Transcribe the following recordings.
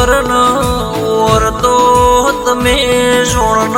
વરણ ઓરતો તમે શોણ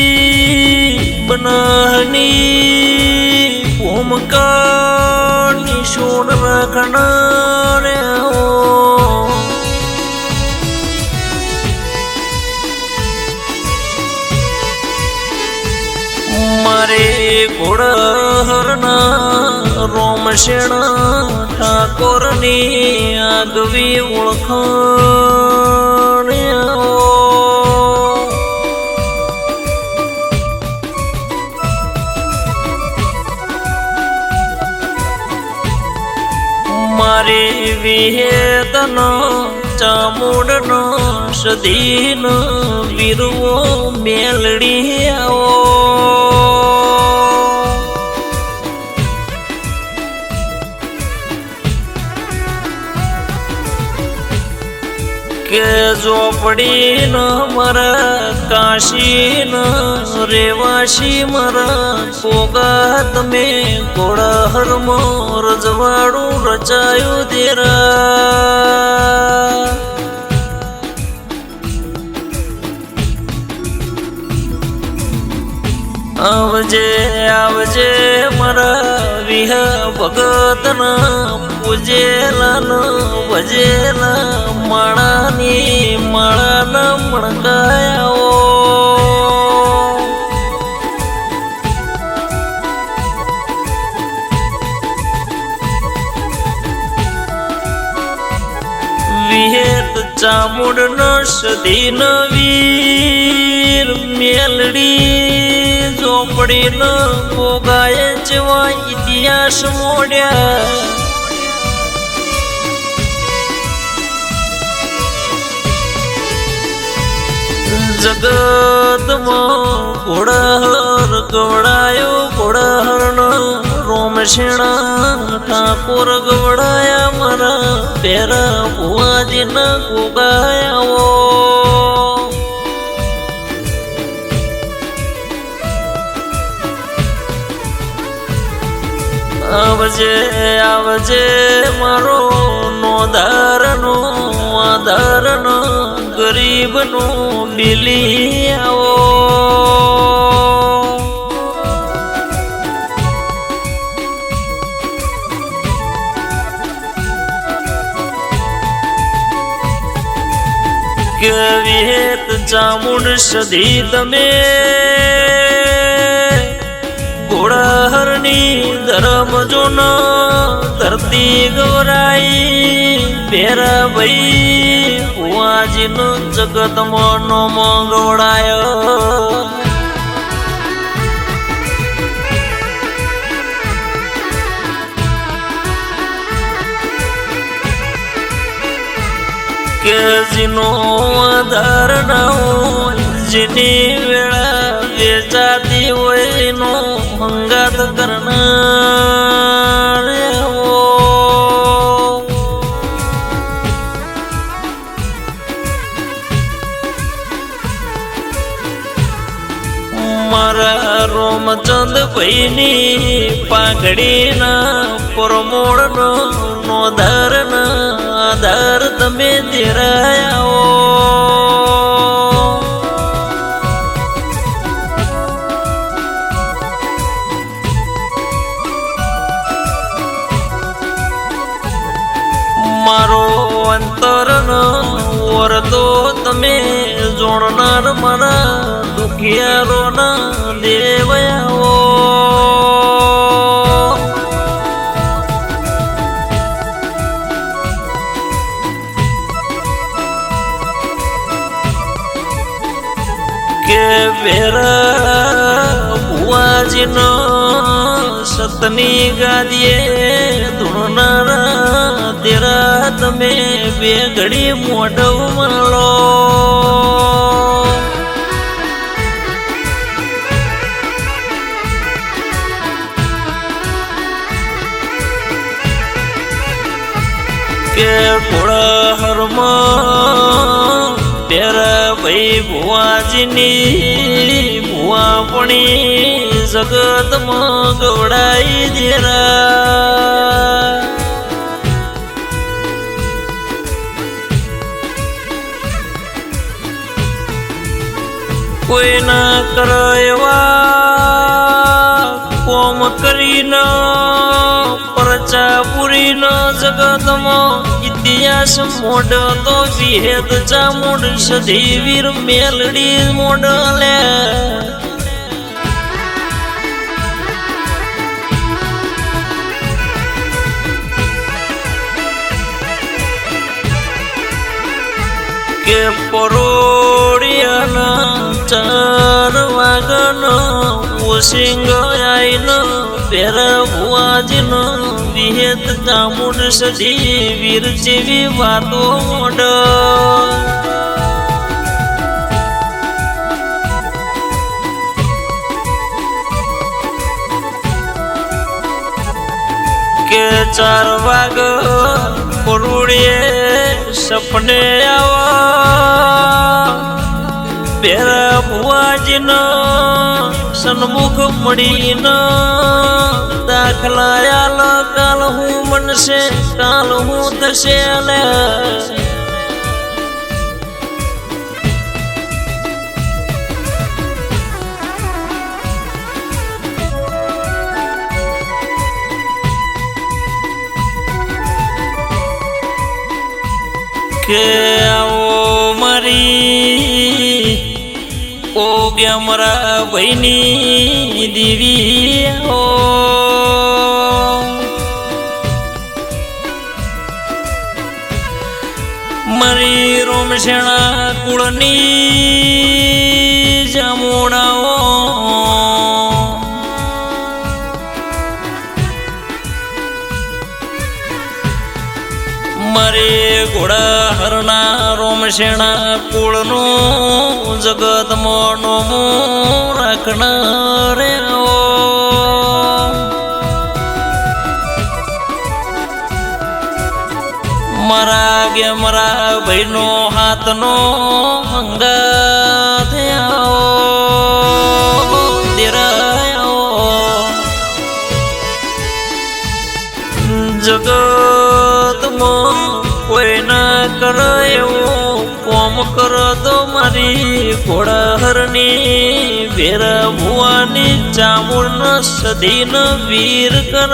દીવી બનાની ઓમકાની શોણ રાખણા ઘોડહરના રોમશેણા ઠાકોરની આગવી ઓળખાણ મારી વિહેતનો ચામુંડનો સદીનો વીરવો મેલડી આવો. ઝોપડી ન મર કાશી ન રેવાશી મર. કોગા તમે ઘોડા મોર જવાડું રચાયું દેરા આવજે આવજે મારા, વિહ ભગતના પૂજેલા ભજેલા માળાની ચામુંડ સદી વીર મેલડી ઝોપડી ન ભોગાય જેવા ઇતિહાસ મોડ્યા. જગતમાં ઘોડાહર ગવડાયો ઘોડાહરનો રોમશેણા ઠાકોર ગવડાયા મારા પેરા ભુવાજીના કુગાયા આવજે આવજે મારો નોધારનો, આધારનો ગરીબનો બિલી આવો. કે વિહેત ચામુંડ સધી તમે ઘોડાહરની ધરમ જોન ધરતી ગૌરાઈ ભેરા ભાઈ કુવાજીનો જગત નો મંગવડાયો જીનો આધાર ના હોય જેની વેળા વેચાતી હોય એનો હંગાત કરનાર. મારા રોમચંદ ભાઈની પાઘડીના પરમોળનો નોધારના તમે ધીરાયાઓ મારો અંતરનો વરદો તમે જોડનાર મારા દુખિયારોના દેવયાઓ સતની ગાદીએ ધૂણનારા, તેરા તમે બે ઘડી મોઢવ મળો કે થોડા હરમાં પેરા ભાઈ ભુવાજીની ભુવાપણી જગતમાં ગવડાઈ દેરા કોઈના કરે એવા કોમ કરીને પરચા પૂરીનો જગતમો ઇતિહાસ મોડ તો વિહેદ ચામુંડ સધી વીર મેલડી મોડલે ચાર વાગન ઓસિંગ આઈન પેર ભુવાજીન વિહેત ચામુંડ સધી વીર જેવી વાતો મોડ કે ચાર વાગ પરુડીએ સપને આવા પેરા ભુવાજીનો સન્મુખ મળીનો દાખલા કાલ હું મનશે કાલ હું થશે કે આવો મારી. ઓ ગયા મારા ભાઈની દીવી મારી રોમશેણા કુળની જમુણાઓ. મારે ઘોડા રોમશેણા કુળનું જગત મોનો રાખણ રે મારા ગે મારા ભાઈનો હાથનો મંગા થયા દેરાયો મો કોઈ ના કરો એવું. મારી ઘોડાહરની વેર ભુવાની ચામુંડ સદીન વીર કર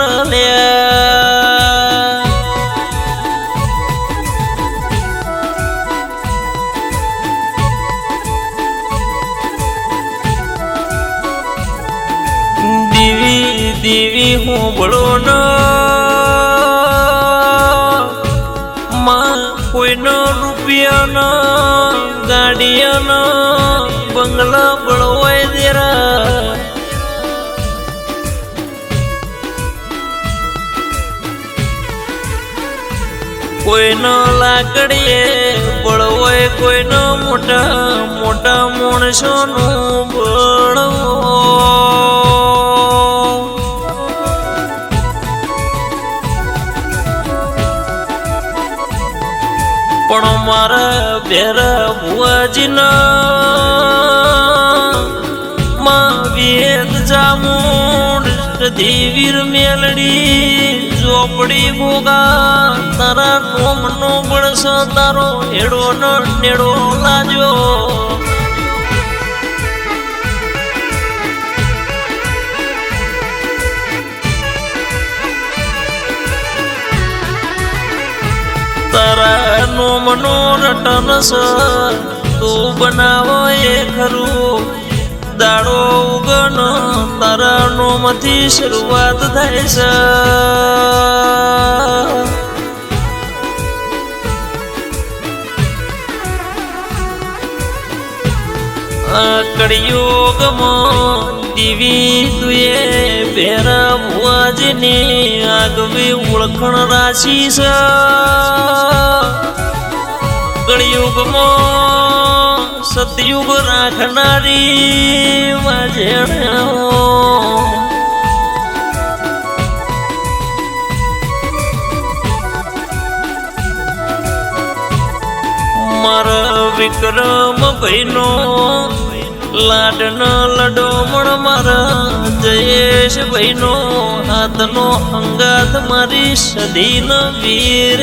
દેવી દેવી હું બળો ન માં કોઈનો રૂપિયાનો ગાડીયાનો બંગલો બળવાય દેરા કોઈનો લાકડીએ બળવાય કોઈનો મોટા મોટા માણસોનું બળવો ભેરા ભુવાજીના માં વેદ દેવીર મેલડી ઝોપડી ભોગા તારા નોમ નો બળસ તારો હેડો નેડો લાજો મનો રટન સ. તું બનાવો એ ખરું. દાડો ઉગન, તારાનો માંથી શરૂઆત થાય છે કળિયુગમાં દીવી તુએ ભુવાજીની આગવી ઓળખણ રાશી છે કળિયુગમાં સતયુગ રાખનારી વાજેણો. મારા વિક્રમ ભાઈનો લાડનો લડોમણ મારા જયેશ ભાઈનો હાથનો અંગાત મારી સદીન વીર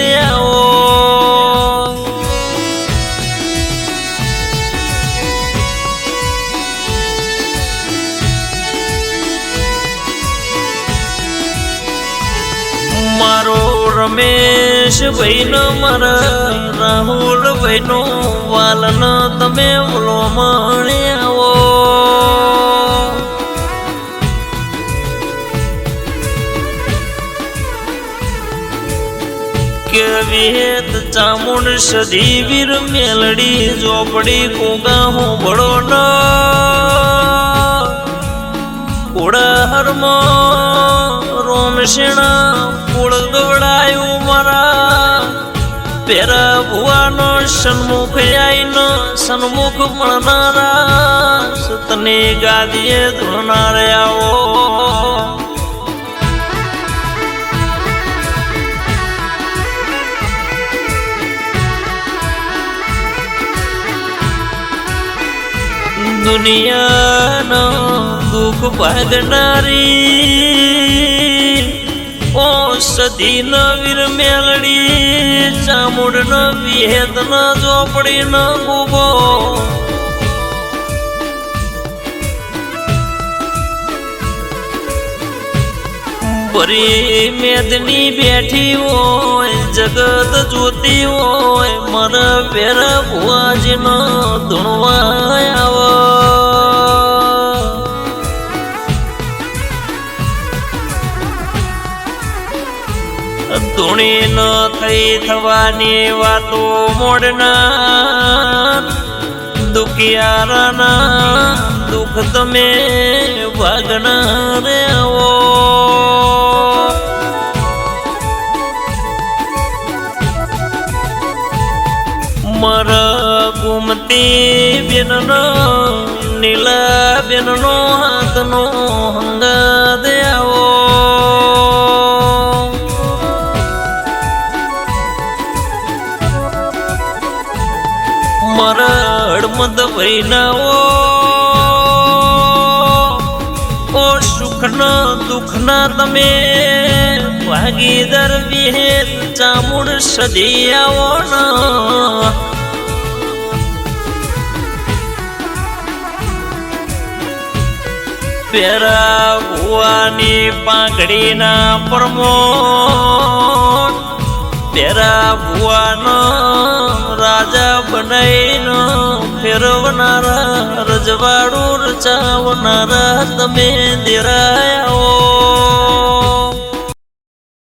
ભાઈનો મારા રાહુલ ભાઈનો વાલન તમે ઓલો મણે આવો. કે વિહેત ચામુંડ સદી વીર મેલડી ચોપડી કોગા હું બળો ન. કોડા હરમ રોમ શેણા કુળ દોડાયું મારા. પેરા ભુવાનો સન્મુખ આઈનો, સન્મુખ મળનારા. સતની ગાદીએ ધોનારે આવો દુનિયાનો દુઃખ ભાગનારી. સદી ન વીર મેલડી ચામુડ ન વિહેદ ન ઝોપડી ન ગુબો પરી મેદની બેઠી હોય, જગત જોતી હોય મર પેર ભુવાજીનો ધૂણવા આવો. ધૂણી ન થઈ થવાની વાતો મોડના. દુખિયારાના દુઃખ તમે ભાગના રે આવો. મર ગુમતી બેનનો, નીલા બેનનો હાથનો હંગા વૈનાઓ ઓ સુખના દુઃખના તમે ભાગીદાર વિહે ચામુડ સદી આવો ના. પેરા ભુવાની પાંગડીના પરમો પેરા ભુવાનો રાજા બનાવીનો ફેરવનારા રજવાડું રચાવનારા તમે દેરાયા